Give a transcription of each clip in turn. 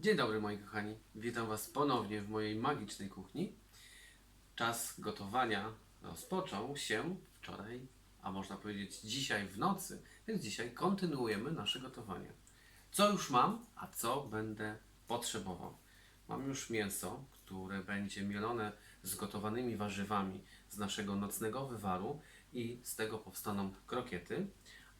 Dzień dobry moi kochani, witam Was ponownie w mojej magicznej kuchni. Czas gotowania rozpoczął się wczoraj, a można powiedzieć dzisiaj w nocy, więc dzisiaj kontynuujemy nasze gotowanie. Co już mam, a co będę potrzebował? Mam już mięso, które będzie mielone z gotowanymi warzywami z naszego nocnego wywaru i z tego powstaną krokiety,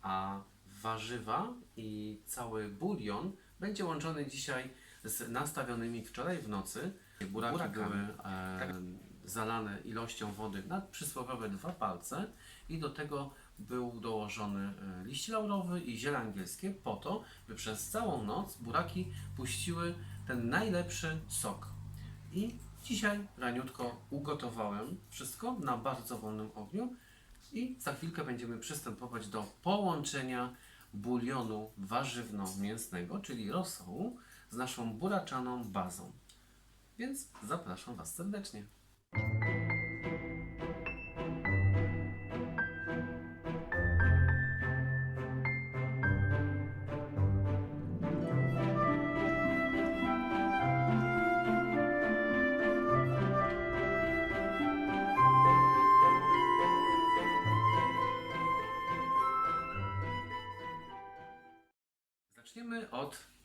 a warzywa i cały bulion będzie łączony dzisiaj z nastawionymi wczoraj w nocy. Buraki Burakami. były e, zalane ilością wody na przysłowiowe dwa palce i do tego był dołożony e, liść laurowy i ziele angielskie po to, by przez całą noc buraki puściły ten najlepszy sok. I dzisiaj raniutko ugotowałem wszystko na bardzo wolnym ogniu i za chwilkę będziemy przystępować do połączenia bulionu warzywno-mięsnego, czyli rosołu, z naszą buraczaną bazą. Więc zapraszam Was serdecznie.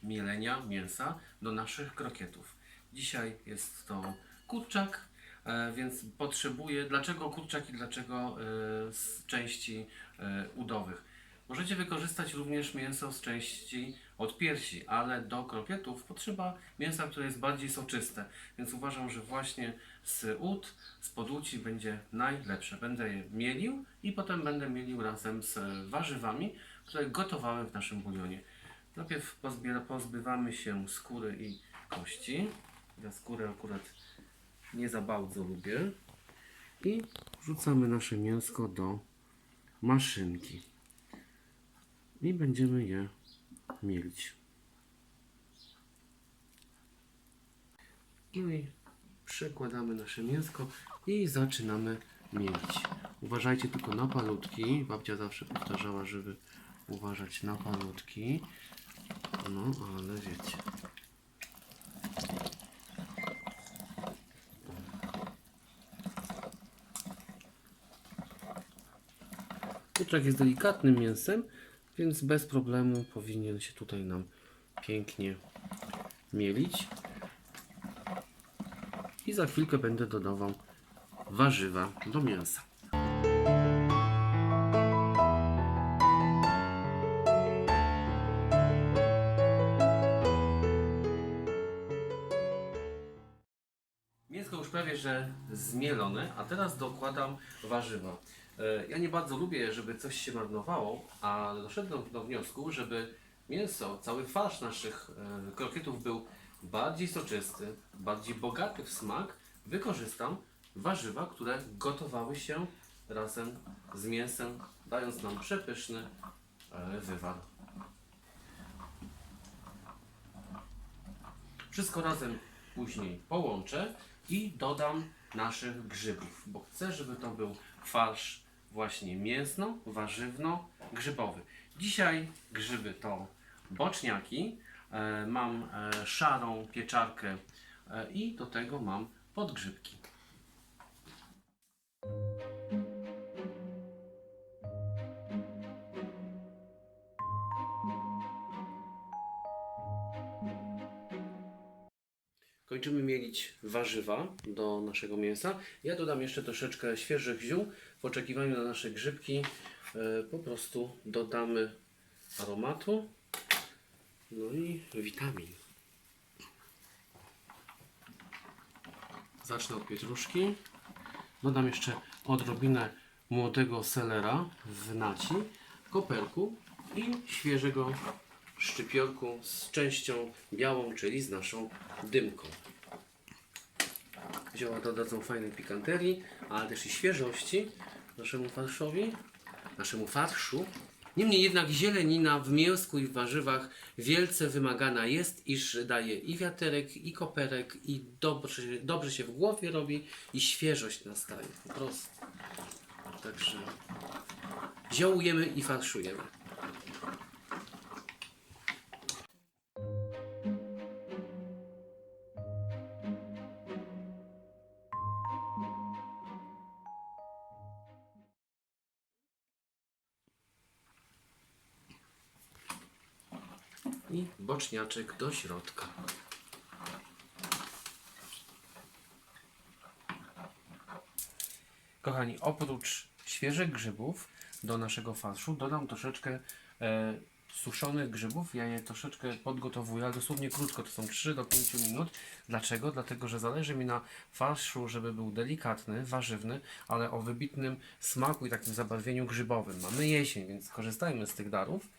Mielenia mięsa do naszych krokietów. Dzisiaj jest to kurczak, e, więc potrzebuję. Dlaczego kurczak i dlaczego e, z części e, udowych? Możecie wykorzystać również mięso z części od piersi, ale do krokietów potrzeba mięsa, które jest bardziej soczyste. Więc uważam, że właśnie z ud, z podłuci będzie najlepsze. Będę je mielił i potem będę mielił razem z warzywami, które gotowałem w naszym bulionie. Najpierw pozbywamy się skóry i kości. Ja skórę akurat nie za bardzo lubię. I wrzucamy nasze mięsko do maszynki. I będziemy je mielić. I przekładamy nasze mięsko i zaczynamy mielić. Uważajcie tylko na palutki. Babcia zawsze powtarzała, żeby uważać na palutki. No, ale wiecie. Kurczak jest delikatnym mięsem, więc bez problemu powinien się tutaj nam pięknie mielić. I za chwilkę będę dodawał warzywa do mięsa. Zmielone, a teraz dokładam warzywa. E, Ja nie bardzo lubię, żeby coś się marnowało, a doszedłem do wniosku, żeby mięso, cały farsz naszych e, krokietów był bardziej soczysty, bardziej bogaty w smak, wykorzystam warzywa, które gotowały się razem z mięsem, dając nam przepyszny e, wywar. Wszystko razem później połączę i dodam naszych grzybów, bo chcę, żeby to był farsz właśnie mięsno-warzywno-grzybowy. Dzisiaj grzyby to boczniaki, e, mam e, szarą pieczarkę e, i do tego mam podgrzybki. Kończymy mielić warzywa do naszego mięsa. Ja dodam jeszcze troszeczkę świeżych ziół. W oczekiwaniu na nasze grzybki e, po prostu dodamy aromatu. No i witamin. Zacznę od pietruszki. Dodam jeszcze odrobinę młodego selera w naci, koperku i świeżego szczypiorku z częścią białą, czyli z naszą dymką. Zioła dodadzą fajnej pikanterii, ale też i świeżości naszemu farszowi, naszemu farszu. Niemniej jednak zielenina w mięsku i w warzywach wielce wymagana jest, iż daje i wiaterek, i koperek, i dobrze, dobrze się w głowie robi, i świeżość nastaje. Po prostu. Także ziołujemy i farszujemy. Boczniaczek do środka. Kochani, oprócz świeżych grzybów do naszego farszu dodam troszeczkę e, suszonych grzybów. Ja je troszeczkę podgotowuję, ale dosłownie krótko, to są 3 do 5 minut. Dlaczego? Dlatego, że zależy mi na farszu, żeby był delikatny, warzywny, ale o wybitnym smaku i takim zabarwieniu grzybowym. Mamy jesień, więc korzystajmy z tych darów.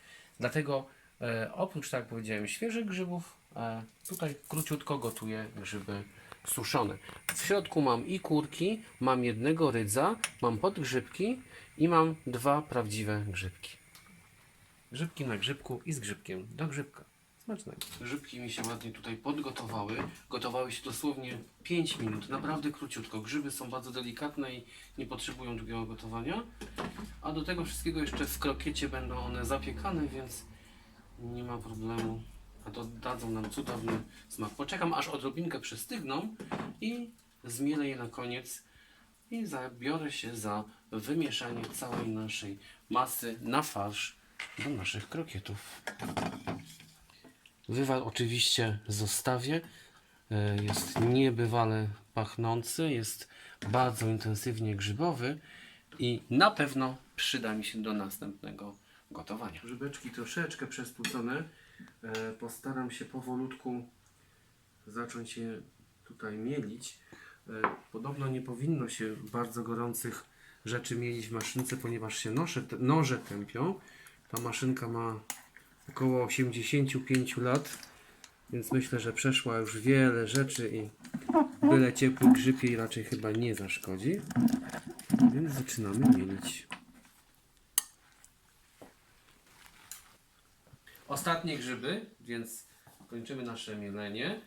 Dlatego e, oprócz, tak jak powiedziałem, świeżych grzybów, e, tutaj króciutko gotuję grzyby suszone. W środku mam i kurki, mam jednego rydza, mam podgrzybki i mam dwa prawdziwe grzybki. Grzybki na grzybku i z grzybkiem do grzybka. Smacznego. Grzybki mi się ładnie tutaj podgotowały. Gotowały się dosłownie 5 minut, naprawdę króciutko. Grzyby są bardzo delikatne i nie potrzebują długiego gotowania. A do tego wszystkiego jeszcze w krokiecie będą one zapiekane, więc nie ma problemu. A to dadzą nam cudowny smak. Poczekam aż odrobinkę przystygną i zmielę je na koniec i zabiorę się za wymieszanie całej naszej masy na farsz do naszych krokietów. Wywar oczywiście zostawię. E, Jest niebywale pachnący, jest bardzo intensywnie grzybowy i na pewno przyda mi się do następnego gotowania. Grzybeczki troszeczkę przestłudzone. E, Postaram się powolutku zacząć je tutaj mielić. E, Podobno nie powinno się bardzo gorących rzeczy mielić w maszynce, ponieważ się noże, noże tępią. Ta maszynka ma około 85 lat, więc myślę, że przeszła już wiele rzeczy i byle ciepły grzyb jej raczej chyba nie zaszkodzi. Więc zaczynamy mielić. Ostatnie grzyby, więc kończymy nasze mielenie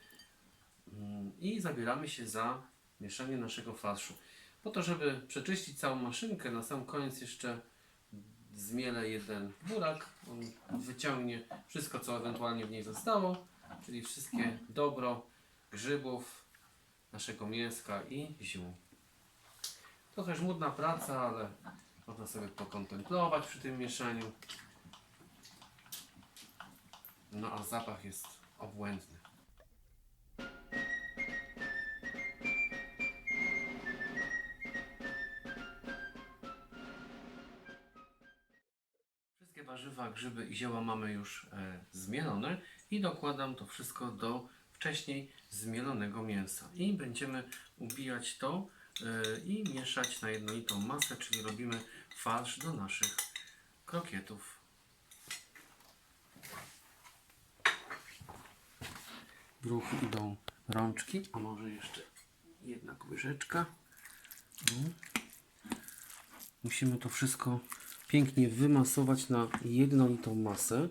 Mm, i zabieramy się za mieszanie naszego farszu. Po to, żeby przeczyścić całą maszynkę, na sam koniec jeszcze zmielę jeden burak. On wyciągnie wszystko, co ewentualnie w niej zostało, czyli wszystkie dobro grzybów, naszego mięska i ziół. Trochę żmudna praca, ale można sobie pokontemplować przy tym mieszaniu. No a zapach jest obłędny. Wszystkie warzywa, grzyby i zioła mamy już e, zmielone i dokładam to wszystko do wcześniej zmielonego mięsa. I będziemy ubijać to e, i mieszać na jednolitą masę, czyli robimy farsz do naszych krokietów. W ruch idą rączki, a może jeszcze jedna łyżeczka. Mm. Musimy to wszystko pięknie wymasować na jednolitą masę.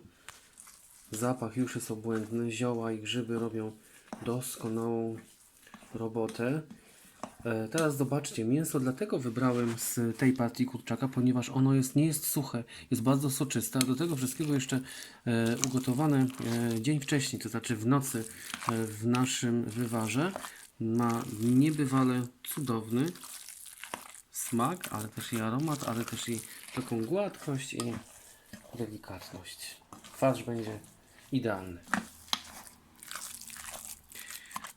Zapach już jest obłędny. Zioła i grzyby robią doskonałą robotę. E, teraz zobaczcie, mięso dlatego wybrałem z tej partii kurczaka, ponieważ ono jest, nie jest suche, jest bardzo soczyste, a do tego wszystkiego jeszcze e, ugotowane e, dzień wcześniej, to znaczy w nocy e, w naszym wywarze. Ma niebywale cudowny smak, ale też i aromat, ale też i taką gładkość i delikatność. Farsz będzie idealny.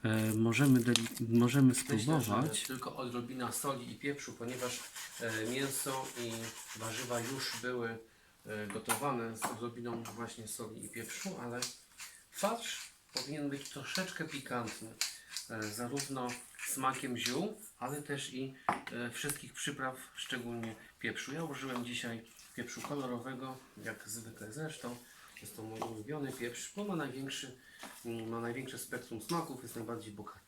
E, możemy, możemy spróbować. tylko odrobina soli i pieprzu, ponieważ e, mięso i warzywa już były e, gotowane z odrobiną właśnie soli i pieprzu, ale farsz powinien być troszeczkę pikantny. E, zarówno smakiem ziół, ale też i e, wszystkich przypraw, szczególnie pieprzu. Ja użyłem dzisiaj pieprzu kolorowego, jak zwykle zresztą. Jest to mój ulubiony pieprz, bo ma, największy, mm, ma największe spektrum smaków, jest najbardziej bogaty.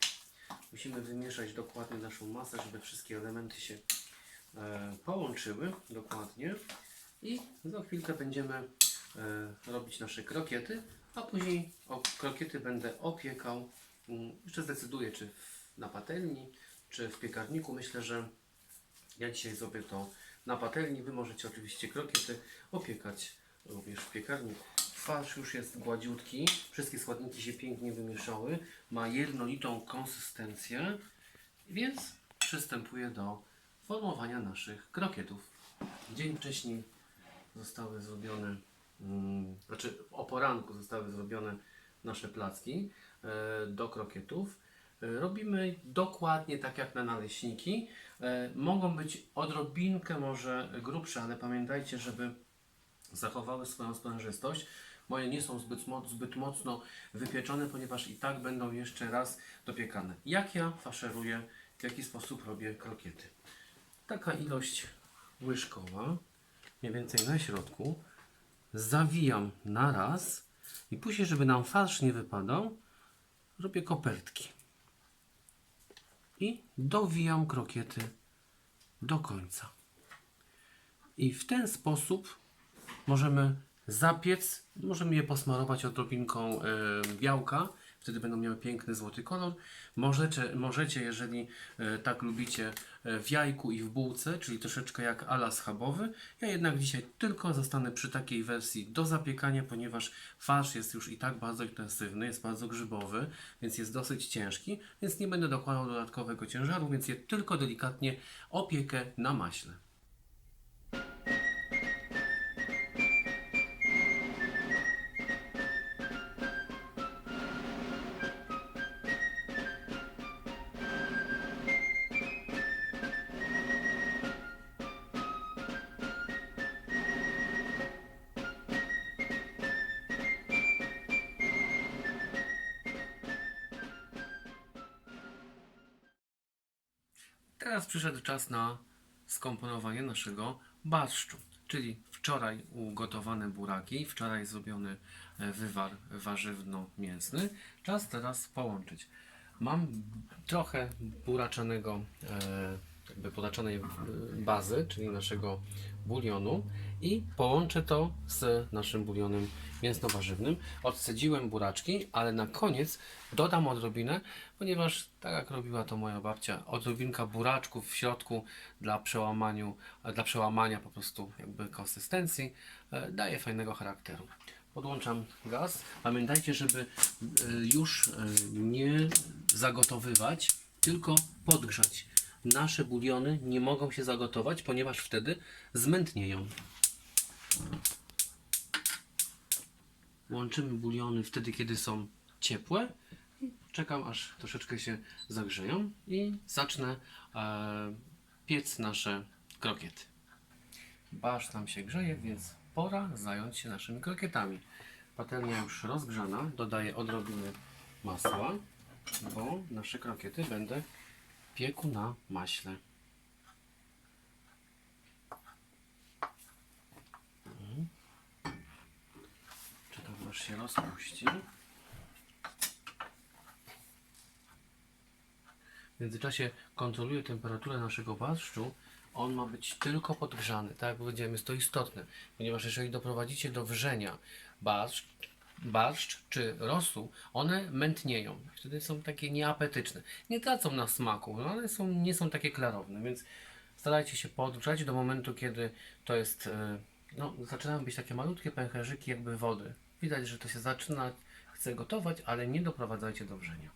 Musimy wymieszać dokładnie naszą masę, żeby wszystkie elementy się e, połączyły dokładnie. I za chwilkę będziemy e, robić nasze krokiety, a później o, krokiety będę opiekał. Mm, Jeszcze zdecyduję, czy w, na patelni, czy w piekarniku. Myślę, że ja dzisiaj zrobię to na patelni. Wy możecie oczywiście krokiety opiekać również w piekarniku. Farsz już jest gładziutki, wszystkie składniki się pięknie wymieszały, ma jednolitą konsystencję, więc przystępuję do formowania naszych krokietów. Dzień wcześniej zostały zrobione mm, znaczy o poranku zostały zrobione nasze placki e, do krokietów. E, Robimy dokładnie tak jak na naleśniki. E, Mogą być odrobinkę może grubsze, ale pamiętajcie, żeby zachowały swoją sprężystość. Moje nie są zbyt, mo- zbyt mocno wypieczone, ponieważ i tak będą jeszcze raz dopiekane. Jak ja faszeruję, w jaki sposób robię krokiety. Taka ilość łyżkowa, mniej więcej na środku. Zawijam na raz i później, żeby nam farsz nie wypadał, robię kopertki. I dowijam krokiety do końca. I w ten sposób możemy zapiec, możemy je posmarować odrobinką białka, wtedy będą miały piękny złoty kolor. Możecie, możecie jeżeli e, tak lubicie, e, w jajku i w bułce, czyli troszeczkę jak ala schabowy. Ja jednak dzisiaj tylko zostanę przy takiej wersji do zapiekania, ponieważ farsz jest już i tak bardzo intensywny, jest bardzo grzybowy, więc jest dosyć ciężki, więc nie będę dokładał dodatkowego ciężaru, więc je tylko delikatnie opiekę na maśle. Teraz przyszedł czas na skomponowanie naszego barszczu. Czyli wczoraj ugotowane buraki, wczoraj zrobiony e, wywar warzywno-mięsny. Czas teraz połączyć. Mam trochę buraczanego, e, jakby buraczanej e, bazy, czyli naszego bulionu i połączę to z naszym bulionem mięsno-warzywnym. Odcedziłem buraczki, ale na koniec dodam odrobinę, ponieważ tak jak robiła to moja babcia, odrobinka buraczków w środku dla, przełamaniu, dla przełamania po prostu jakby konsystencji e, daje fajnego charakteru. Podłączam gaz. Pamiętajcie, żeby e, już e, nie zagotowywać, tylko podgrzać. Nasze buliony nie mogą się zagotować, ponieważ wtedy zmętnieją. Łączymy buliony wtedy, kiedy są ciepłe. Czekam, aż troszeczkę się zagrzeją i zacznę e, piec nasze krokiety. Barsz nam się grzeje, więc pora zająć się naszymi krokietami. Patelnia już rozgrzana, dodaję odrobinę masła, bo nasze krokiety będę piekł na maśle. Mhm. Czekam aż się rozpuści. W międzyczasie kontroluję temperaturę naszego barszczu. On ma być tylko podgrzany, tak jak powiedziałem, jest to istotne, ponieważ jeżeli doprowadzicie do wrzenia barszcz, barszcz czy rosół, one mętnieją. Wtedy są takie nieapetyczne. Nie tracą na smaku, no ale są, nie są takie klarowne, więc starajcie się podgrzać do momentu, kiedy to jest, e, no, zaczynają być takie malutkie pęcherzyki jakby wody. Widać, że to się zaczyna, chce gotować, ale nie doprowadzajcie do wrzenia.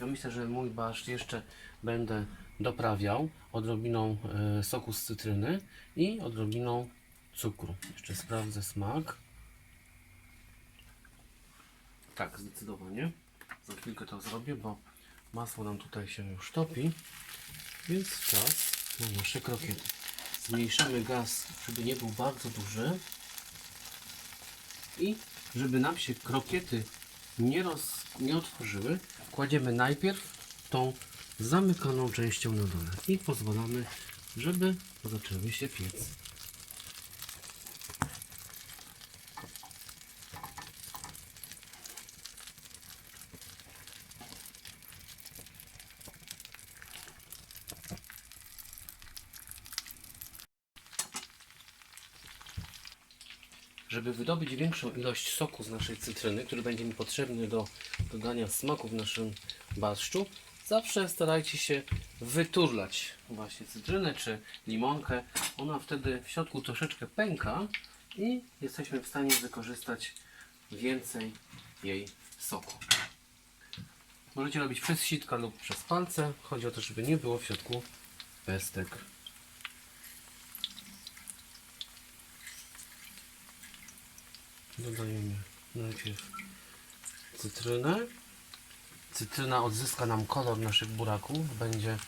Ja myślę, że mój barszcz jeszcze będę doprawiał odrobiną e, soku z cytryny i odrobiną cukru. Jeszcze sprawdzę smak. Tak, zdecydowanie. Za chwilkę to zrobię, bo masło nam tutaj się już topi. Więc czas na nasze krokiety. Zmniejszamy gaz, żeby nie był bardzo duży. I żeby nam się krokiety nie, roz, nie otworzyły, kładziemy najpierw tą zamykaną częścią na dole i pozwalamy, żeby zaczęły się piec. Żeby wydobyć większą ilość soku z naszej cytryny, który będzie mi potrzebny do dodania smaku w naszym barszczu, zawsze starajcie się wyturlać właśnie cytrynę czy limonkę. Ona wtedy w środku troszeczkę pęka i jesteśmy w stanie wykorzystać więcej jej soku. Możecie robić przez sitka lub przez palce. Chodzi o to, żeby nie było w środku pestek. Dodajemy najpierw cytrynę. Cytryna odzyska nam kolor naszych buraków. Będzie,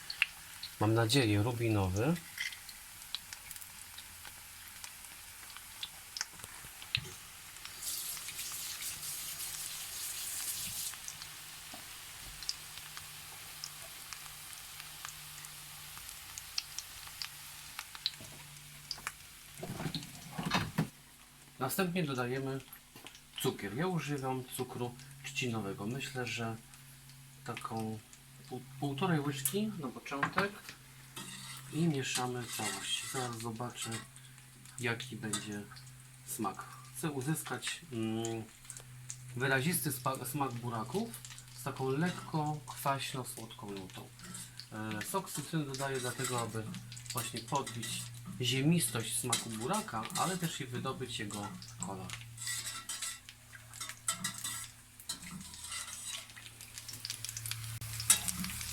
mam nadzieję, rubinowy. Następnie dodajemy cukier. Ja używam cukru trzcinowego. Myślę, że taką pół, półtorej łyżki na początek i mieszamy całość. Zaraz zobaczę jaki będzie smak. Chcę uzyskać mm, wyrazisty smak buraków z taką lekko kwaśno-słodką nutą. E, Sok cytryny dodaję dlatego, aby właśnie podbić ziemistość smaku buraka, ale też i wydobyć jego kolor.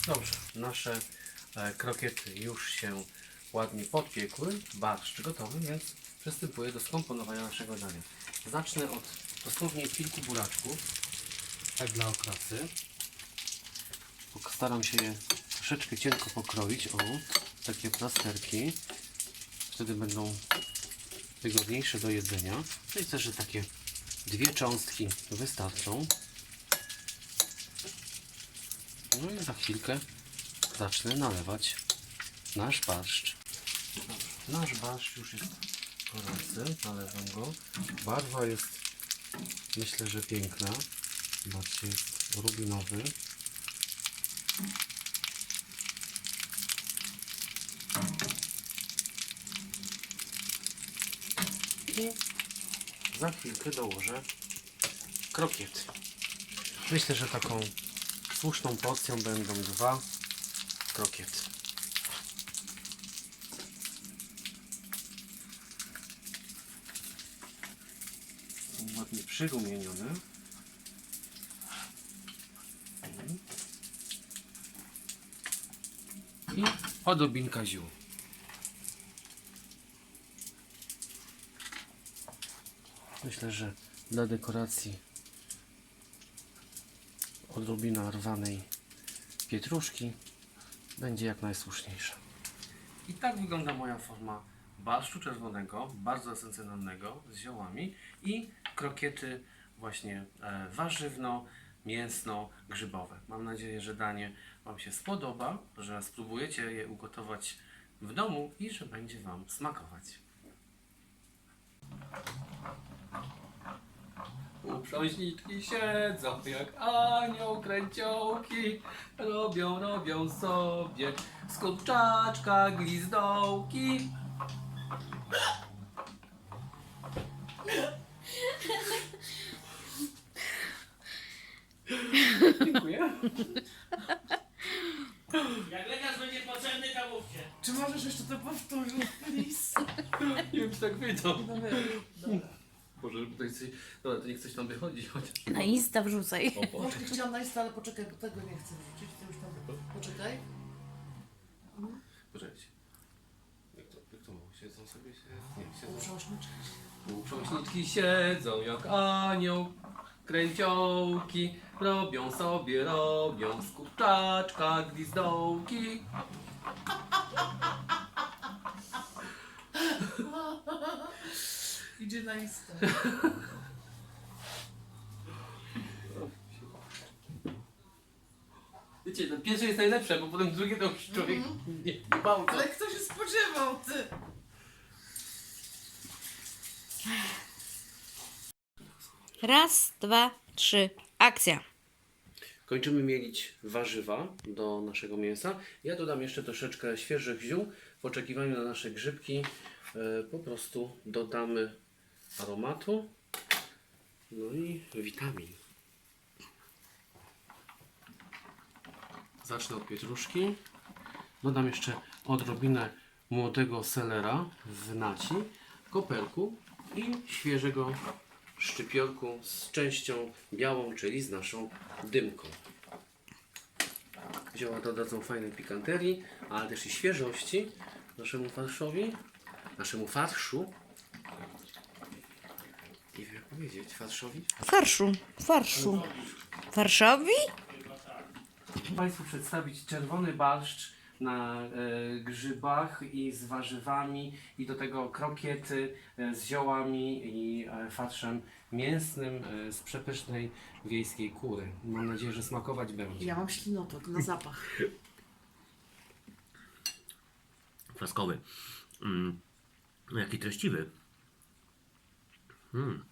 Dobrze, nasze e, krokiety już się ładnie podpiekły, barszcz gotowy, więc przystępuję do skomponowania naszego dania. Zacznę od dosłownie kilku buraczków, tak dla okrasy. Staram się je troszeczkę cienko pokroić, o, takie plasterki. Wtedy będą wygodniejsze do jedzenia. Myślę, że takie dwie cząstki wystarczą. No i za chwilkę zacznę nalewać nasz barszcz. Nasz barszcz już jest gorący, nalewam go. Barwa jest myślę, że piękna. Zobaczcie, jest rubinowy. I za chwilkę dołożę krokiety. Myślę, że taką słuszną porcją będą dwa krokiety. Są Ładnie przyrumienione. I odrobinka ziół. Myślę, że dla dekoracji odrobina rwanej pietruszki będzie jak najsłuszniejsza. I tak wygląda moja forma barszczu czerwonego, bardzo esencjonalnego, z ziołami i krokiety właśnie e, warzywno, mięsno, grzybowe. Mam nadzieję, że danie Wam się spodoba, że spróbujecie je ugotować w domu i że będzie Wam smakować. Uprząśniczki siedzą jak anioł kręciołki Robią, robią sobie z kurczaczka glizdołki Dziękuję. Jak lekarz będzie potrzebny, to mówcie. Czy możesz jeszcze to powtórzyć, please? Nie wiem, czy tak wyjdą. No. Tutaj coś, dobra, to niech coś tam wychodzi chociaż. Na Insta wrzucaj. O Boże. Właśnie chciałam na Insta, ale poczekaj, bo tego nie chcę wrzucić. Ty już tam... Poczekaj. Poczekajcie. Jak to, jak to mało? Siedzą sobie? Się... Nie, siedzą. Uprząśniczki. Uprząśniczki siedzą jak anioł, kręciołki, robią sobie, robią z kurczaczka glizdołki. Idzie na Insta. Wiecie, to pierwsze jest najlepsze, bo potem drugie to już człowiek nie, nie bał to. Ale kto się spodziewał, ty? Raz, dwa, trzy. Akcja. Kończymy mielić warzywa do naszego mięsa. Ja dodam jeszcze troszeczkę świeżych ziół. W oczekiwaniu na nasze grzybki e, po prostu dodamy aromatu. No i witamin. Zacznę od pietruszki. Dodam jeszcze odrobinę młodego selera w naci, koperku i świeżego szczypiorku z częścią białą, czyli z naszą dymką. Zioła dodadzą fajnej pikanterii, ale też i świeżości naszemu farszowi, naszemu farszu. I wie powiedzieć? Farszowi? Farszu. Farszu. Farszowi? Chcę Państwu przedstawić czerwony barszcz na e, grzybach i z warzywami i do tego krokiety e, z ziołami i e, farszem mięsnym e, z przepysznej wiejskiej kury. Mam nadzieję, że smakować będzie. Ja mam ślinotok na zapach. Kwaskowy. Mm. Jaki treściwy. Mm.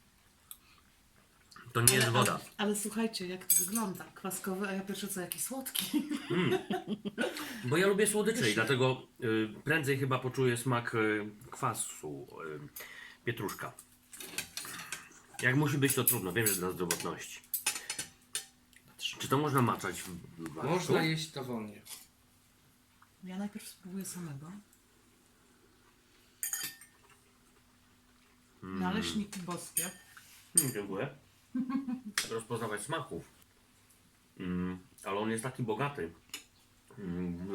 To nie jest Ale, woda. ale, ale słuchajcie, jak to wygląda. Kwaskowy, a ja pierwsze co, jaki słodki. Bo ja lubię słodycze i dlatego y, prędzej chyba poczuję smak y, kwasu. Y, pietruszka. Jak musi być to trudno, wiem, że dla zdrowotności. Czy to można maczać w barszczu? Można jeść dowolnie. Ja najpierw spróbuję samego. Naleśniki boskie. Mm, dziękuję. Rozpoznawać smaków. Mm, ale on jest taki bogaty. Mm,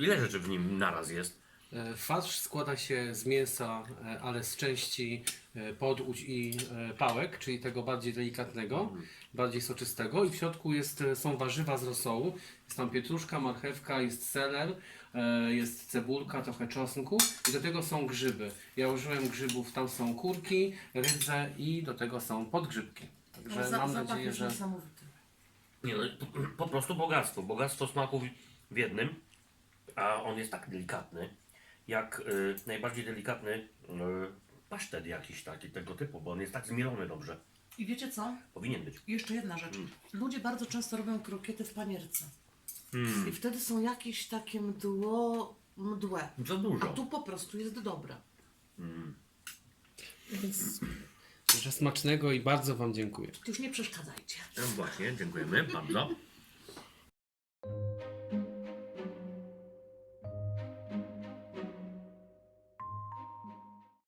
ile rzeczy w nim naraz jest? E, Farsz składa się z mięsa, e, ale z części e, podłuć i e, pałek, czyli tego bardziej delikatnego, bardziej soczystego i w środku jest, e, są warzywa z rosołu. Jest tam pietruszka, marchewka, jest seler, jest cebulka, trochę czosnku i do tego są grzyby. Ja użyłem grzybów, tam są kurki, rydze i do tego są podgrzybki. Także mam nadzieję, że. Nie, no, po, po prostu bogactwo. Bogactwo smaków w jednym, a on jest tak delikatny, jak y, najbardziej delikatny y, pasztet jakiś taki tego typu, bo on jest tak zmielony dobrze. I wiecie co? Powinien być. Jeszcze jedna rzecz. Ludzie bardzo często robią krokiety w panierce. Hmm. I wtedy są jakieś takie mdło, mdłe. Za A tu po prostu jest dobra. Mm. Smacznego i bardzo Wam dziękuję. To już nie przeszkadzajcie. No właśnie, dziękujemy bardzo.